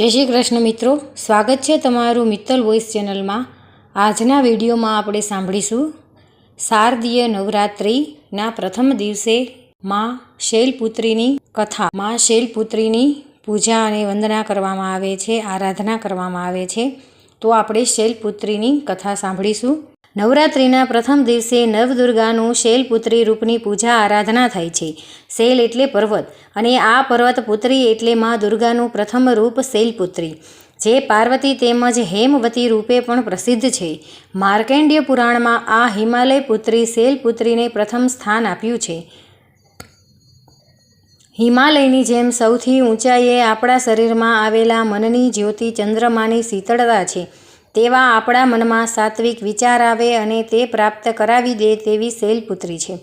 જય શ્રી કૃષ્ણ મિત્રો. સ્વાગત છે તમારું મિત્તલ વોઇસ ચેનલમાં. આજના વિડીયોમાં આપણે સાંભળીશું શારદીય નવરાત્રિના પ્રથમ દિવસે માં શૈલપુત્રીની કથા. માં શૈલપુત્રીની પૂજા અને વંદના કરવામાં આવે છે, આરાધના કરવામાં આવે છે. તો આપણે શૈલપુત્રીની કથા સાંભળીશું. નવરાત્રિના પ્રથમ દિવસે નવદુર્ગાનું શૈલપુત્રી રૂપની પૂજા આરાધના થાય છે. શૈલ એટલે પર્વત અને આ પર્વત પુત્રી એટલે માં દુર્ગાનું પ્રથમ રૂપ શૈલપુત્રી. જે પાર્વતી તેમજ હેમવતી રૂપે પણ પ્રસિદ્ધ છે. માર્કેન્ડ્ય પુરાણમાં આ હિમાલય પુત્રી શૈલપુત્રીને પ્રથમ સ્થાન આપ્યું છે. હિમાલયની જેમ સૌથી ઊંચાઈએ આપણા શરીરમાં આવેલા મનની જ્યોતિ ચંદ્રમાની શીતળતા છે. તેવા આપણા મનમાં સાત્વિક વિચાર આવે અને તે પ્રાપ્ત કરાવી દે તેવી શૈલપુત્રી છે.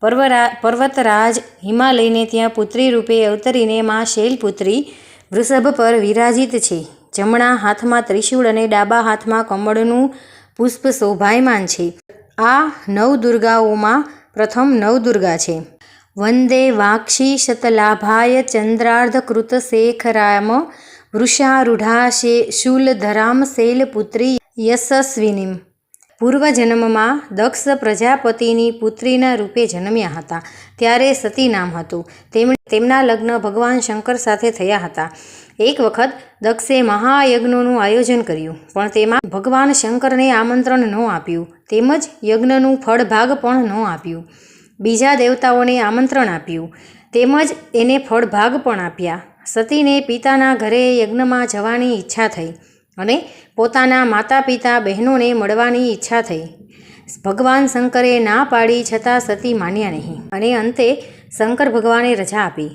પર્વરા, પર્વતરાજ હિમાલયને ત્યાં પુત્રી રૂપે અવતરીને માં શૈલપુત્રી વૃષભ પર વિરાજિત છે. જમણા હાથમાં ત્રિશૂળ અને ડાબા હાથમાં કમળનું પુષ્પ શોભાયમાન છે. આ નવ દુર્ગાઓમાં પ્રથમ નવદુર્ગા છે. વંદે વાક્ષી શતલાભાય ચંદ્રાર્ધકૃત શેખરામ વૃષારૂઢા શે શૂલધરામ શૈલપુત્રી યશસ્વિનીમ. પૂર્વજન્મમાં દક્ષ પ્રજાપતિની પુત્રીના રૂપે જન્મ્યા હતા. ત્યારે સતી નામ હતું. તેમણે તેમના લગ્ન ભગવાન શંકર સાથે થયા હતા. એક વખત દક્ષે મહાયજ્ઞનું આયોજન કર્યું, પણ તેમાં ભગવાન શંકરને આમંત્રણ ન આપ્યું, તેમજ યજ્ઞનું ફળભાગ પણ ન આપ્યું. બીજા દેવતાઓને આમંત્રણ આપ્યું, તેમજ એને ફળભાગ પણ આપ્યા. સતીને પિતાના ઘરે યજ્ઞમાં જવાની ઈચ્છા થઈ અને પોતાના માતા પિતા બહેનોને મળવાની ઈચ્છા થઈ. ભગવાન શંકરે ના પાડી છતાં સતી માન્યા નહીં અને અંતે શંકર ભગવાને રજા આપી.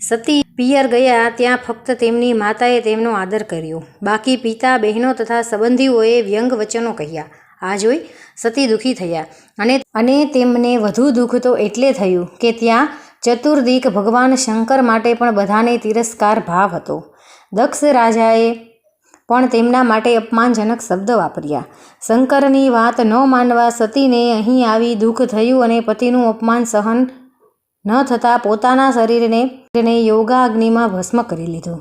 સતી પિયર ગયા ત્યાં ફક્ત તેમની માતાએ તેમનો આદર કર્યો. બાકી પિતા, બહેનો તથા સંબંધીઓએ વ્યંગ વચનો કહ્યા. આ જોઈ સતી દુઃખી થયા અને અને તેમને વધુ દુઃખ તો એટલે થયું કે ત્યાં ચતુર્દિક ભગવાન શંકર માટે પણ બધાને તિરસ્કાર ભાવ હતો. દક્ષ રાજાએ પણ તેમના માટે અપમાનજનક શબ્દ વાપર્યા. શંકરની વાત ન માનવા સતીને અહીં આવી દુઃખ થયું અને પતિનું અપમાન સહન ન થતાં પોતાના શરીરને તેને યોગાગ્નિમાં ભસ્મ કરી લીધું.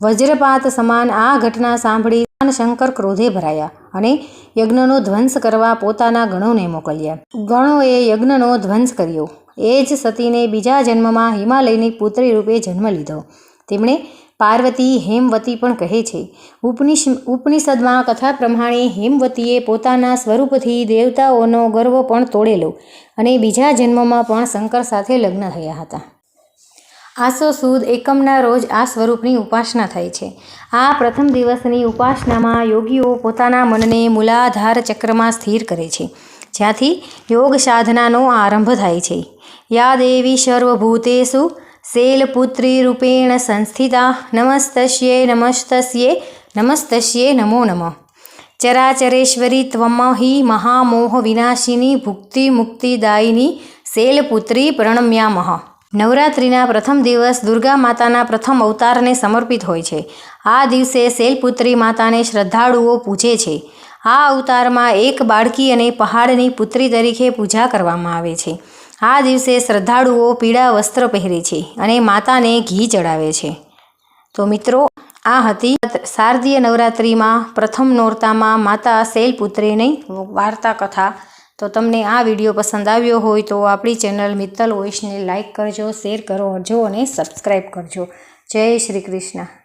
વજ્રપાત સમાન આ ઘટના સાંભળી શંકર ક્રોધે ભરાયા અને યજ્ઞનો ધ્વંસ કરવા પોતાના ગણોને મોકલ્યા. ગણોએ યજ્ઞનો ધ્વંસ કર્યો. એ જ સતીને બીજા જન્મમાં હિમાલયની પુત્રી રૂપે જન્મ લીધો. તેમણે પાર્વતી હેમવતી પણ કહે છે. ઉપનિષ, ઉપનિષદમાં કથા પ્રમાણે હેમવતીએ પોતાના સ્વરૂપથી દેવતાઓનો ગર્વ પણ તોડેલો અને બીજા જન્મમાં પણ શંકર સાથે લગ્ન થયા હતા. આસો સુદ એકમના રોજ આ સ્વરૂપની ઉપાસના થાય છે. આ પ્રથમ દિવસની ઉપાસનામાં યોગીઓ પોતાના મનને મૂલાધાર ચક્રમાં સ્થિર કરે છે. જ્યાંથી યોગ સાધનાનો આરંભ થાય છે. યા દેવી સર્વભૂતેષુ શૈલપુત્રી રૂપેણ સંસ્થિતા નમસ્તસ્યે નમસ્તસ્યે નમસ્તસ્યે નમો નમઃ. ચરાચરેશ્વરી ત્વમહિ મહામોહ વિનાશિની ભુક્તિ મુક્તિદાયિની શૈલપુત્રી પ્રણમ્યામહ નવરાત્રિના પ્રથમ દિવસ દુર્ગા માતાના પ્રથમ અવતારને સમર્પિત હોય છે. આ દિવસે શૈલપુત્રી માતાને શ્રદ્ધાળુઓ પૂજે છે. આ અવતારમાં એક બાળકી અને પહાડની પુત્રી તરીકે પૂજા કરવામાં આવે છે. આ દિવસે શ્રદ્ધાળુઓ પીળા વસ્ત્ર પહેરે છે અને માતાને ઘી ચડાવે છે. તો મિત્રો, આ હતી શારદીય નવરાત્રિમાં પ્રથમ નોરતામાં માતા શૈલપુત્રીની વાર્તા કથા તો તમને આ વીડિયો પસંદ આવ્યો હોય તો આપણી ચેનલ મિત્તલ વોઇસને લાઇક કરજો, શેર કરજો અને સબસ્ક્રાઈબ કરજો. જય શ્રી કૃષ્ણ.